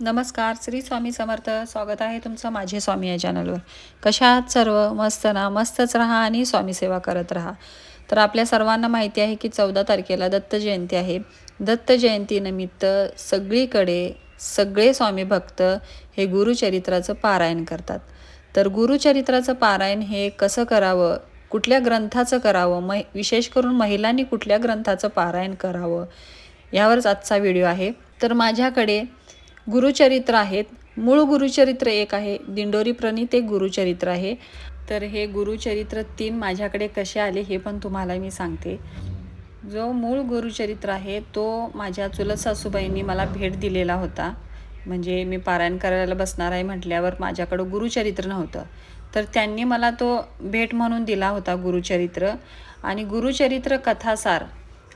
नमस्कार श्री स्वामी समर्थ. स्वागत आहे तुमचं माझे स्वामी या चॅनलवर कशा आहात सर्व? मस्त ना? मस्तच राहा आणि स्वामी सेवा करत राहा. तर आपल्या सर्वांना माहिती आहे की चौदा तारखेला दत्त जयंती आहे. दत्त जयंतीनिमित्त सगळीकडे सगळे स्वामी भक्त हे गुरुचरित्राचं पारायण करतात. तर गुरुचरित्राचं पारायण हे कसं करावं? कुठल्या ग्रंथाचं करावं? मै विशेष करून महिलांनी कुठल्या ग्रंथाचं पारायण करावं? यावरच आजचा व्हिडिओ आहे. तर माझ्याकडे गुरुचरित्र आहेत. मूळ गुरुचरित्र एक आहे. दिंडोरी प्रणित एक गुरुचरित्र आहे. तर हे गुरुचरित्र तीन माझ्याकडे कसे आले हे पण तुम्हाला मी सांगते. जो मूळ गुरुचरित्र आहे तो माझ्या चुलत सासूबाईंनी मला भेट दिलेला होता. म्हणजे मी पारायण करायला बसणार आहे म्हटल्यावर माझ्याकडं गुरुचरित्र नव्हतं. तर त्यांनी मला तो भेट म्हणून दिला होता गुरुचरित्र. आणि गुरुचरित्र कथासार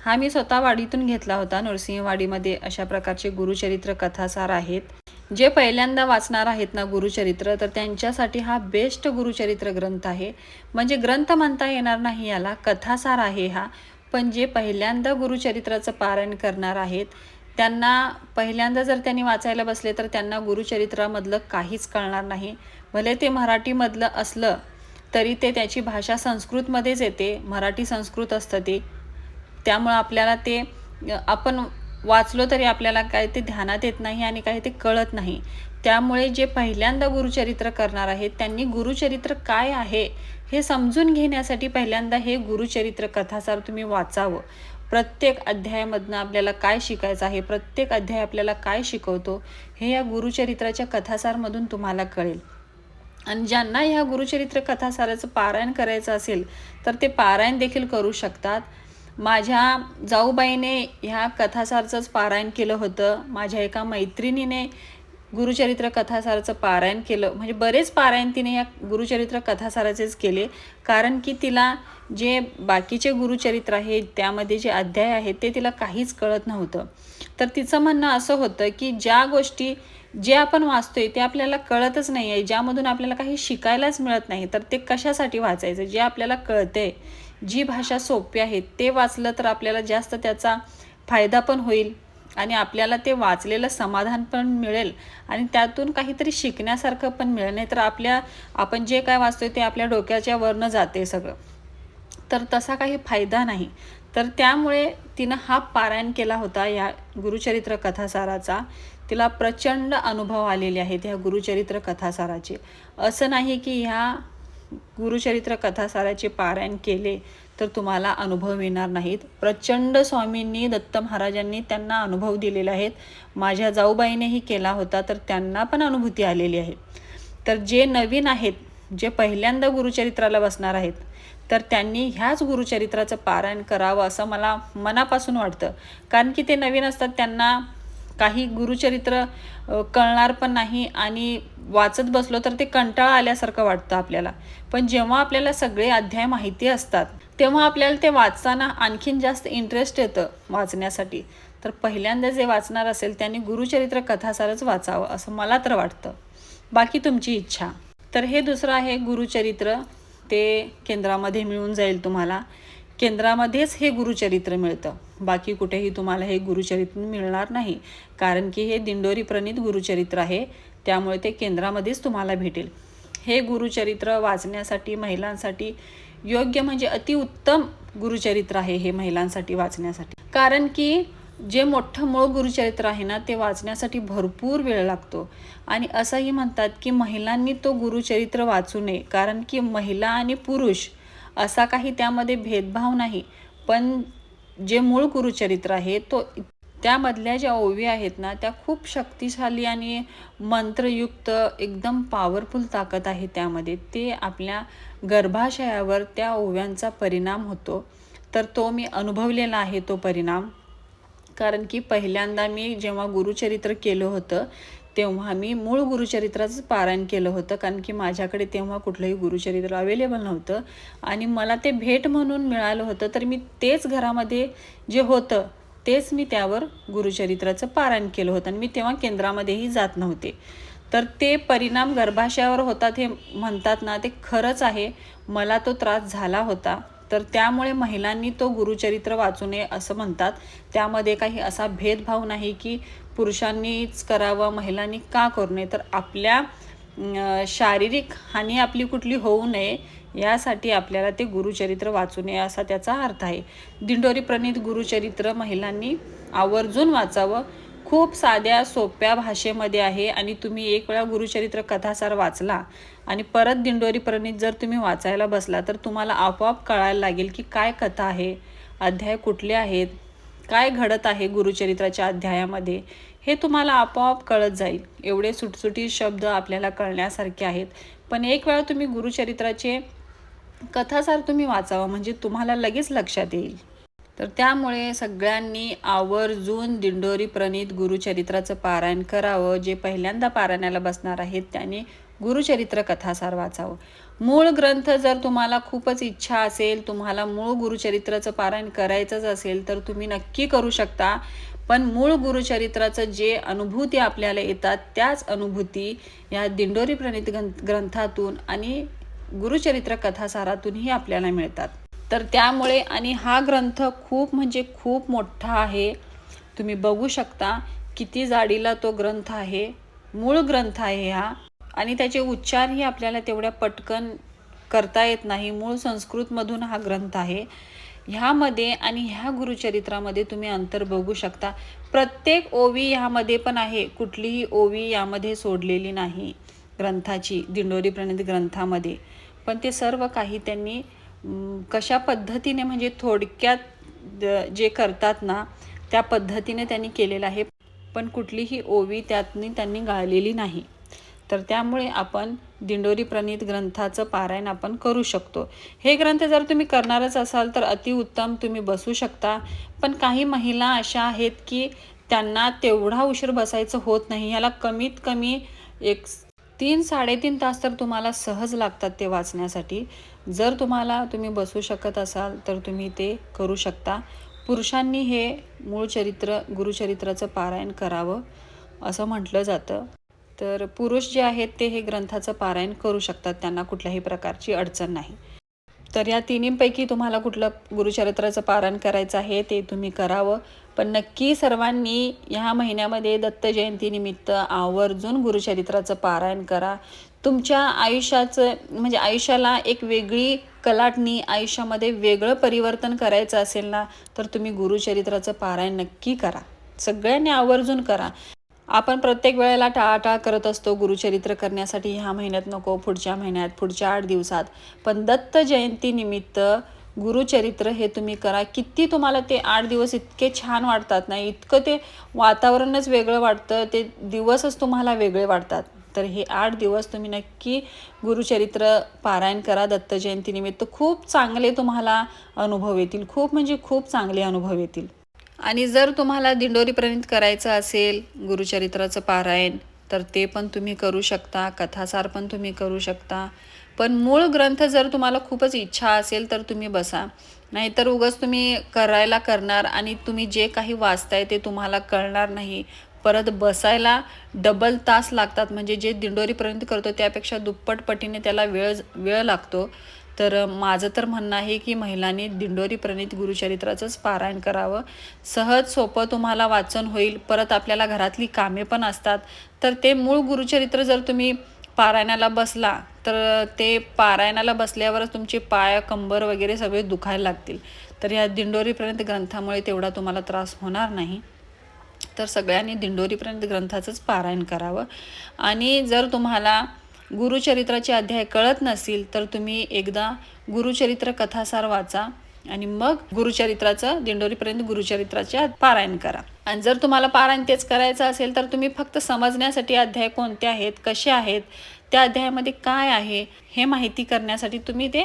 हा मी स्वतः वाडीतून घेतला होता. नरसिंहवाडीमध्ये अशा प्रकारचे गुरुचरित्र कथासार आहेत. जे पहिल्यांदा वाचणार आहेत ना गुरुचरित्र तर त्यांच्यासाठी हा बेस्ट गुरुचरित्र ग्रंथ आहे. म्हणजे ग्रंथ म्हणता येणार नाही याला कथासार आहे हा. पण जे पहिल्यांदा गुरुचरित्राचं पारायण करणार आहेत त्यांना पहिल्यांदा जर त्यांनी वाचायला बसले तर त्यांना गुरुचरित्रामधलं काहीच कळणार नाही. भले ते मराठीमधलं असलं तरी ते त्याची भाषा संस्कृतमध्येच येते. मराठी संस्कृत असतं ते. त्यामुळं आपल्याला ते आपण वाचलो तरी आपल्याला काय ते ध्यानात येत नाही आणि काही ते कळत नाही. त्यामुळे जे पहिल्यांदा गुरुचरित्र करणार आहेत त्यांनी गुरुचरित्र काय आहे हे समजून घेण्यासाठी पहिल्यांदा हे गुरुचरित्र कथासार तुम्ही वाचावं. प्रत्येक अध्यायामधनं आपल्याला काय शिकायचं आहे प्रत्येक अध्याय आपल्याला काय शिकवतो हे या गुरुचरित्राच्या कथासारमधून तुम्हाला कळेल. आणि ज्यांना ह्या गुरुचरित्र कथासाराचं पारायण करायचं असेल तर ते पारायण देखील करू शकतात. माझ्या जाऊबाईने ह्या कथासारचंच पारायण केलं होतं. माझ्या एका मैत्रिणीने गुरुचरित्र कथासाराचं पारायण केलं. म्हणजे बरेच पारायण तिने या गुरुचरित्र कथासाराचेच केले. कारण की तिला जे बाकीचे गुरुचरित्र आहेत त्यामध्ये जे अध्याय आहेत ते तिला काहीच कळत नव्हतं. तर तिचं म्हणणं असं होतं की ज्या गोष्टी जे आपण वाचतोय ते आपल्याला कळतच नाही आहे ज्यामधून आपल्याला काही शिकायलाच मिळत नाही तर ते कशासाठी वाचायचं? जे आपल्याला कळतंय. जी भाषा सोपी आहे ते वाचलं तर आपल्याला जास्त त्याचा फायदा पण होईल आणि आपल्याला ते वाचलेलं समाधान पण मिळेल आणि त्यातून काहीतरी शिकण्यासारखं पण मिळेल. नाही तर आपल्या आपण जे काय वाचतोय ते आपल्या डोक्याच्या वरनं जाते सगळं. तर तसा काही फायदा नाही. तर त्यामुळे तिनं हा पारायण केला होता या गुरुचरित्र कथासाराचा. तिला प्रचंड अनुभव आलेले आहेत ह्या गुरुचरित्र कथासाराचे. असं नाही की ह्या गुरुचरित्र कथासाराचे पारायण केले तर तुम्हाला अनुभव येणार नाहीत. प्रचंड स्वामींनी दत्त महाराजांनी त्यांना अनुभव दिलेले आहेत. माझ्या जाऊबाईनेही केला होता तर त्यांना पण अनुभूती आलेली आहे. तर जे नवीन आहेत जे पहिल्यांदा गुरुचरित्राला बसणार आहेत तर त्यांनी ह्याच गुरुचरित्राचं पारायण करावं असं मला मनापासून वाटतं. कारण की ते नवीन असतात त्यांना काही गुरुचरित्र कळणार पण नाही आणि वाचत बसलो तर ते कंटाळा आल्यासारखं वाटतं आपल्याला. पण जेव्हा आपल्याला सगळे अध्याय माहिती असतात तेव्हा आपल्याला ते वाचताना आणखीन जास्त इंटरेस्ट येतं वाचण्यासाठी. तर पहिल्यांदा जे वाचणार असेल त्यांनी गुरुचरित्र कथासारच वाचावं असं मला तर वाटतं. बाकी तुमची इच्छा. तर हे दुसरं आहे गुरुचरित्र. ते केंद्रामध्ये मिळून जाईल तुम्हाला. केंद्रामध्येच हे गुरुचरित्र मिळतं. बाकी कुठेही तुम्हाला हे गुरुचरित्र मिळणार नाही कारण की हे दिंडोरी प्रणित गुरुचरित्र आहे त्यामुळे ते केंद्रामध्येच तुम्हाला भेटेल. हे गुरुचरित्र वाचण्यासाठी महिलांसाठी योग्य म्हणजे अतिउत्तम गुरुचरित्र आहे हे महिलांसाठी वाचण्यासाठी. कारण की जे मोठं मूळ गुरुचरित्र आहे ना ते वाचण्यासाठी भरपूर वेळ लागतो. आणि असंही म्हणतात की महिलांनी तो गुरुचरित्र वाचू नये कारण की महिला आणि पुरुष असा काही त्यामध्ये भेदभाव नाही. पण जे मूळ गुरुचरित्र आहे तो त्यामधल्या ज्या ओवी आहेत ना त्या खूप शक्तिशाली आणि मंत्रयुक्त एकदम पॉवरफुल ताकद आहे त्यामध्ये. ते आपल्या गर्भाशयावर त्या ओव्यांचा परिणाम होतो. तर तो मी अनुभवलेला आहे तो परिणाम. कारण की पहिल्यांदा मी जेव्हा गुरुचरित्र केलं होतं तेव्हा मी मूळ गुरुचरित्राचं पारायण केलं होतं कारण की माझ्याकडे तेव्हा कुठलंही गुरुचरित्र अवेलेबल नव्हतं. आणि मला ते भेट म्हणून मिळालं होतं तर मी तेच घरामध्ये जे होतं तेच मी त्यावर गुरुचरित्राचं पारायण केलं होतं. आणि मी तेव्हा केंद्रामध्येही जात नव्हते. तर ते परिणाम गर्भाशयावर होतात हे म्हणतात ना ते खरंच आहे. मला तो त्रास झाला होता. तर त्यामुळे महिलांनी तो गुरुचरित्र वाचू नये असं म्हणतात. त्यामध्ये काही असा भेदभाव नाही की पुरुषांनीच करावं महिलांनी का करू नये. तर आपल्या शारीरिक हानी आपली कुठली होऊ नये यासाठी आपल्याला ते गुरुचरित्र वाचू नये असा त्याचा अर्थ आहे. दिंडोरी प्रणित गुरुचरित्र महिलांनी आवर्जून वाचावं. खूप साध्या सोप्या भाषेमध्ये आहे आणि तुम्ही एक वेळा गुरुचरित्र कथासार वाचला आणि परत दिंडोरी प्रणित जर तुम्ही वाचायला बसला तर तुम्हाला आपोआप कळायला लागेल की काय कथा आहे अध्याय कुठले आहेत काय घडत आहे गुरुचरित्राच्या अध्यायामध्ये हे तुम्हाला आपोआप कळत जाईल. एवढे सुटसुटीत शब्द आपल्याला कळण्यासारखे आहेत. पण एक वेळा तुम्ही गुरुचरित्राचे कथासार तुम्ही वाचावा म्हणजे तुम्हाला लगेच लक्षात येईल. तर त्यामुळे सगळ्यांनी आवर्जून दिंडोरी प्रणित गुरुचरित्राचं पारायण करावं जे पहिल्यांदा पारायणाला बसणार आहेत त्यांनी गुरुचरित्र कथासार वाचावं. मूळ ग्रंथ जर तुम्हाला खूपच इच्छा असेल तुम्हाला मूळ गुरुचरित्राचं पारायण करायचंच असेल तर तुम्ही नक्की करू शकता. पण मूळ गुरुचरित्राचं जे अनुभूती आपल्याला येतात त्याच अनुभूती या दिंडोरी प्रणित ग्रंथ ग्रंथातून आणि गुरुचरित्र कथासारातूनही आपल्याला मिळतात. तर त्यामुळे आणि हा ग्रंथ खूप म्हणजे खूप मोठा आहे. तुम्ही बघू शकता किती जाडीला तो ग्रंथ आहे. मूळ ग्रंथ आहे हा. आणि त्याचे उच्चारही आपल्याला तेवढ्या पटकन करता येत नाही. मूळ संस्कृतमधून हा ग्रंथ आहे. ह्यामध्ये आणि ह्या गुरुचरित्रामध्ये तुम्ही अंतर बघू शकता. प्रत्येक ओवी ह्यामध्ये पण आहे. कुठलीही ओवी यामध्ये सोडलेली नाही. ग्रंथाची दिंडोरी प्रणित ग्रंथामध्ये. पण ते सर्व काही त्यांनी कशा पद्धतीने म्हणजे थोडक्यात जे करतात ना त्या पद्धतीने त्यांनी केलेलं आहे. पण कुठलीही ओवी त्यातनी त्यांनी गाळलेली नाही. तर त्यामुळे आपण दिंडोरी प्रणित ग्रंथाचं पारायण आपण करू शकतो. हे ग्रंथ जर तुम्ही करणारच असाल तर अतिउत्तम तुम्ही बसू शकता. पण काही महिला अशा आहेत की त्यांना तेवढा उशीर बसायचं होत नाही. ह्याला कमीत कमी एक तीन साडेतीन तास तर तुम्हाला सहज लागतात ते वाचण्यासाठी. जर तुम्हाला तुम्ही बसू शकत असाल तर तुम्ही ते करू शकता. पुरुषांनी हे मूळ चरित्र गुरुचरित्राचं पारायण करावं असं म्हटलं जातं. तर पुरुष जे आहेत ते हे ग्रंथाचं पारायण करू शकतात. त्यांना कुठल्याही प्रकारची अडचण नाही. तर या तिन्हींपैकी तुम्हाला कुठलं गुरुचरित्राचं पारायण करायचं आहे ते तुम्ही करावं. पण नक्की सर्वांनी ह्या महिन्यामध्ये दत्त जयंतीनिमित्त आवर्जून गुरुचरित्राचं पारायण करा. तुमच्या आयुष्याचं म्हणजे आयुष्याला एक वेगळी कलाटणी आयुष्यामध्ये वेगळं परिवर्तन करायचं असेल ना तर तुम्ही गुरुचरित्राचं पारायण नक्की करा. सगळ्यांनी आवर्जून करा. आपण प्रत्येक वेळेला टाळाटाळ करत असतो गुरुचरित्र करण्यासाठी. ह्या महिन्यात नको पुढच्या महिन्यात पुढच्या आठ दिवसात. पण दत्त जयंतीनिमित्त गुरुचरित्र हे तुम्ही करा. किती तुम्हाला ते आठ दिवस इतके छान वाटतात ना इतकं ते वातावरणच वेगळं वाटतं ते दिवसच तुम्हाला वेगळे वाटतात. तर हे आठ दिवस तुम्ही नक्की गुरुचरित्र पारायण करा दत्त जयंतीनिमित्त खूप चांगले तुम्हाला अनुभव येतील. खूप म्हणजे खूप चांगले अनुभव येतील. आणि जर तुम्हाला दिंडोरी प्रणित करायचं असेल गुरुचरित्राचं पारायण तर ते पण तुम्ही करू शकता. कथासार पण तुम्ही करू शकता. पण मूळ ग्रंथ जर तुम्हाला खूपच इच्छा असेल तर तुम्ही बसा. नाहीतर उगाच तुम्ही करायला करणार आणि तुम्ही जे काही वाचताय ते तुम्हाला कळणार नाही. परत बसायला डबल तास लागतात. म्हणजे जे दिंडोरीपर्यंत करतो त्यापेक्षा दुप्पट पटीने त्याला वेळ वेळ लागतो. तर माझं तर म्हणणं आहे की महिलांनी दिंडोरी प्रणित गुरुचरित्राचंच पारायण करावं. सहज सोपं तुम्हाला वाचन होईल. परत आपल्याला घरातली कामे पण असतात. तर ते मूळ गुरुचरित्र जर तुम्ही पारायणाला बसला तर ते पारायणाला बसल्यावरच तुमचे पाय कंबर वगैरे सगळे दुखायला लागतील. तर या दिंडोरीपर्यंत ग्रंथामुळे तेवढा तुम्हाला त्रास होणार नाही. तर सगळ्यांनी दिंडोरीपर्यंत ग्रंथाचंच पारायण करावं. आणि जर तुम्हाला गुरुचरित्राचे अध्याय कळत नसतील तर तुम्ही एकदा गुरुचरित्र कथासार वाचा आणि मग गुरुचरित्राचं दिंडोरीपर्यंत गुरुचरित्राचे पारायण करा. आणि जर तुम्हाला पारायण तेच करायचं असेल तर तुम्ही फक्त समजण्यासाठी अध्याय कोणते आहेत कसे आहेत त्या अध्यायामध्ये काय आहे हे माहिती करण्यासाठी तुम्ही ते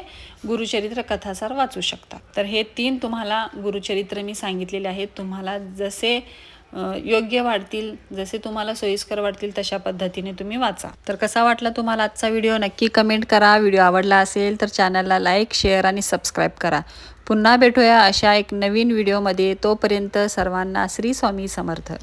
गुरुचरित्र कथासार वाचू शकता. तर हे तीन तुम्हाला गुरुचरित्र मी सांगितलेले आहेत. तुम्हाला जसे योग्य वाटतील जसे तुम्हाला सोयीस्कर वाटतील तशा पद्धतीने तुम्ही वाचा. तर कसा वाटला तुम्हाला आजचा व्हिडिओ? नक्की कमेंट करा. व्हिडिओ आवडला असेल तर चॅनलला लाईक शेअर आणि सबस्क्राईब करा. पुन्हा भेटूया अशा एक नवीन व्हिडिओमध्ये. तोपर्यंत सर्वांना श्री स्वामी समर्थ.